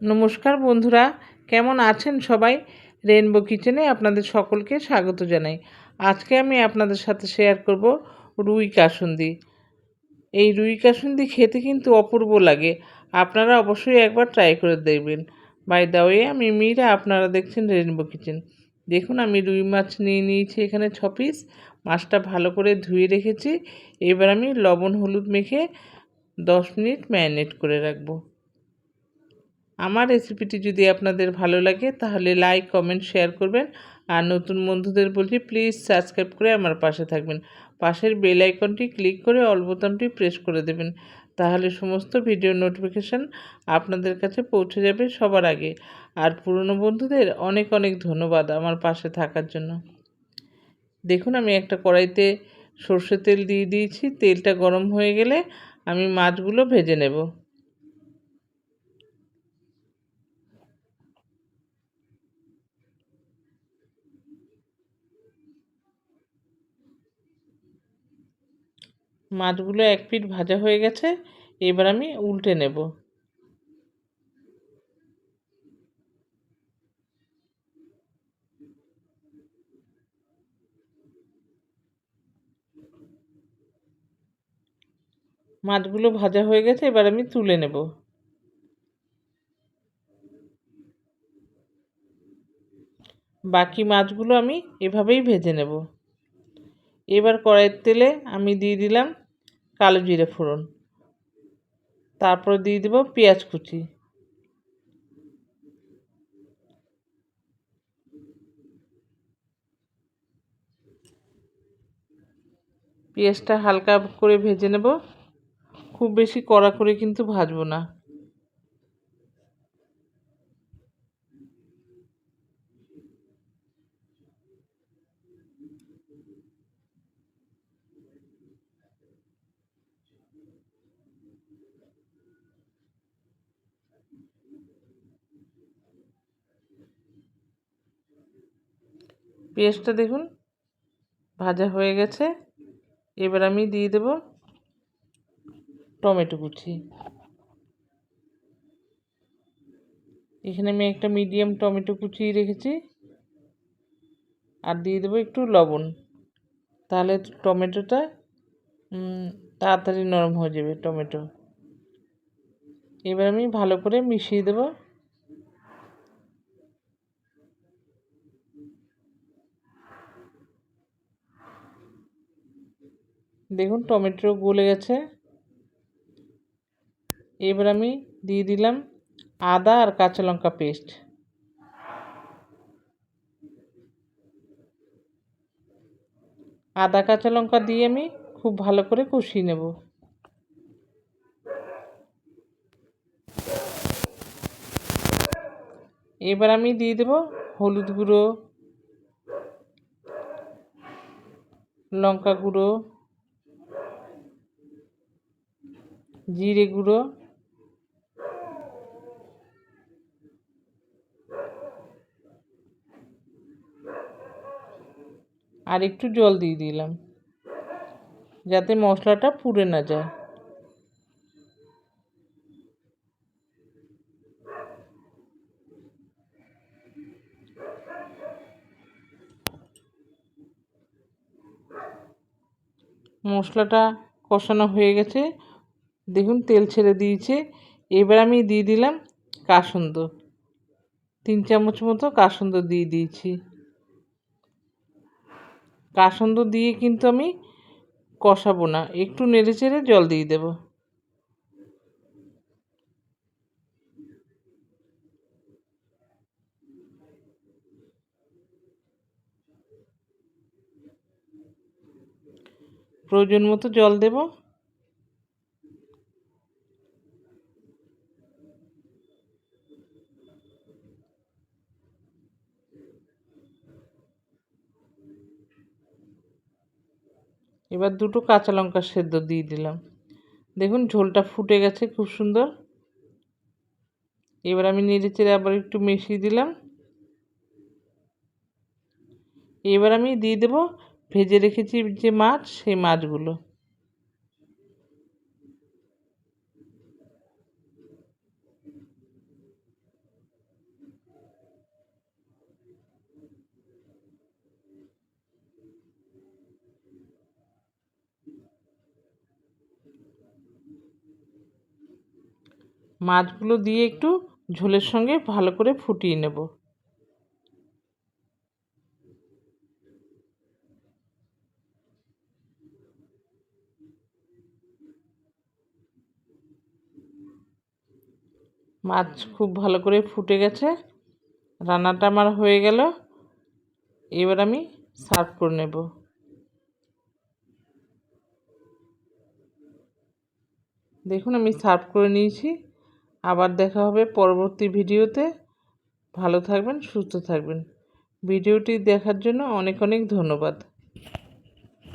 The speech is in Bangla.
নমস্কার বন্ধুরা, কেমন আছেন সবাই? রেনবো কিচেনে আপনাদের সকলকে স্বাগত জানাই। আজকে আমি আপনাদের সাথে শেয়ার করব রুই কাসুন্দি। এই রুই কাসুন্দি খেতে কিন্তু অপূর্ব লাগে। আপনারা অবশ্যই একবার ট্রাই করে দেখবেন। বাই দা ওয়ে আমি মীরা, আপনারা দেখছেন রেনবো কিচেন দেখুন, আমি রুই মাছ নিয়ে নিয়েছি এখানে ছ পিস মাছটা ভালো করে ধুয়ে রেখেছি। এবার আমি লবণ হলুদ মেখে দশ মিনিট ম্যারিনেট করে রাখব। আমার রেসিপিটি যদি আপনাদের ভালো লাগে, তাহলে লাইক কমেন্ট শেয়ার করবেন। আর নতুন বন্ধুদের বলছি প্লিজ সাবস্ক্রাইব করে আমার পাশে থাকবেন। পাশের বেল আইকনটি ক্লিক করে অল বোতামটি প্রেস করে দেবেন। তাহলে সমস্ত ভিডিও নোটিফিকেশান আপনাদের কাছে পৌঁছে যাবে সবার আগে। আর পুরনো বন্ধুদের অনেক অনেক ধন্যবাদ আমার পাশে থাকার জন্য। দেখুন, আমি একটা কড়াইতে সর্ষে তেল দিয়ে দিয়েছি। তেলটা গরম হয়ে গেলে আমি মাছগুলো ভেজে নেব। মাছগুলো এক পিঠ ভাজা হয়ে গেছে, এবার আমি উল্টে নেব। মাছগুলো ভাজা হয়ে গেছে, এবার আমি তুলে নেব। বাকি মাছগুলো আমি এভাবেই ভেজে নেব। এবার কড়াইয়ের তেলে আমি দিয়ে দিলাম কালো জিরে ফোড়ন। তারপর দিয়ে দেব পেঁয়াজ কুচি। পেঁয়াজটা হালকা করে ভেজে নেব। খুব বেশি কড়া করে কিন্তু ভাজবো না। পেঁয়াজটা দেখুন, ভাজা হয়ে গেছে। এবার আমি দিয়ে দেব টমেটো কুচি। এখানে আমি একটা মিডিয়াম টমেটো কুচিয়ে রেখেছি। আর দিয়ে দেবো একটু লবণ। তাহলে টমেটোটা তাড়াতাড়ি নরম হয়ে যাবে টমেটো। এবার আমি ভালো করে মিশিয়ে দেবো। দেখুন টমেটো গলে গেছে। এবার আমি দিয়ে দিলাম আদা আর কাঁচা লঙ্কা পেস্ট। আদা, কাঁচা লঙ্কা দিয়ে আমি খুব ভালো করে কষিয়ে নেব। এবার আমি দিয়ে দেব হলুদ গুঁড়ো, লঙ্কা গুঁড়ো জিরে গুঁড়ো। আর একটু জল দিয়ে দিলাম, যাতে মশলাটা পুড়ে না যায়। মশলাটা কষানো হয়ে গেছে। দেখুন, তেল ছেড়ে দিয়েছে। এবার আমি দিয়ে দিলাম কাসন্দ তিন চামচ মতো কাসন্দ দিয়ে দিয়েছি। কাসন্দ দিয়ে কিন্তু আমি কষাবো না। একটু নেড়ে চেড়ে জল দিয়ে দেব। প্রয়োজন মতো জল দেবো। এবার দুটো কাঁচা লঙ্কা সেদ্ধ দিয়ে দিলাম। দেখুন, ঝোলটা ফুটে গেছে খুব সুন্দর। এবার আমি নেড়ে চেড়ে আবার একটু মিশিয়ে দিলাম। এবার আমি দিয়ে দেবো, ভেজে রেখেছি যে মাছ, সেই মাছগুলো। মাছগুলো দিয়ে একটু ঝোলের সঙ্গে ভালো করে ফুটিয়ে নেব। মাছ খুব ভালো করে ফুটে গেছে। রান্নাটা আমার হয়ে গেল। এবার আমি সার্ভ করে নেব। দেখুন আমি সার্ভ করে নিয়েছি। আবার দেখা হবে পরবর্তী ভিডিওতে। ভালো থাকবেন, সুস্থ থাকবেন। ভিডিওটি দেখার জন্য অনেক অনেক ধন্যবাদ।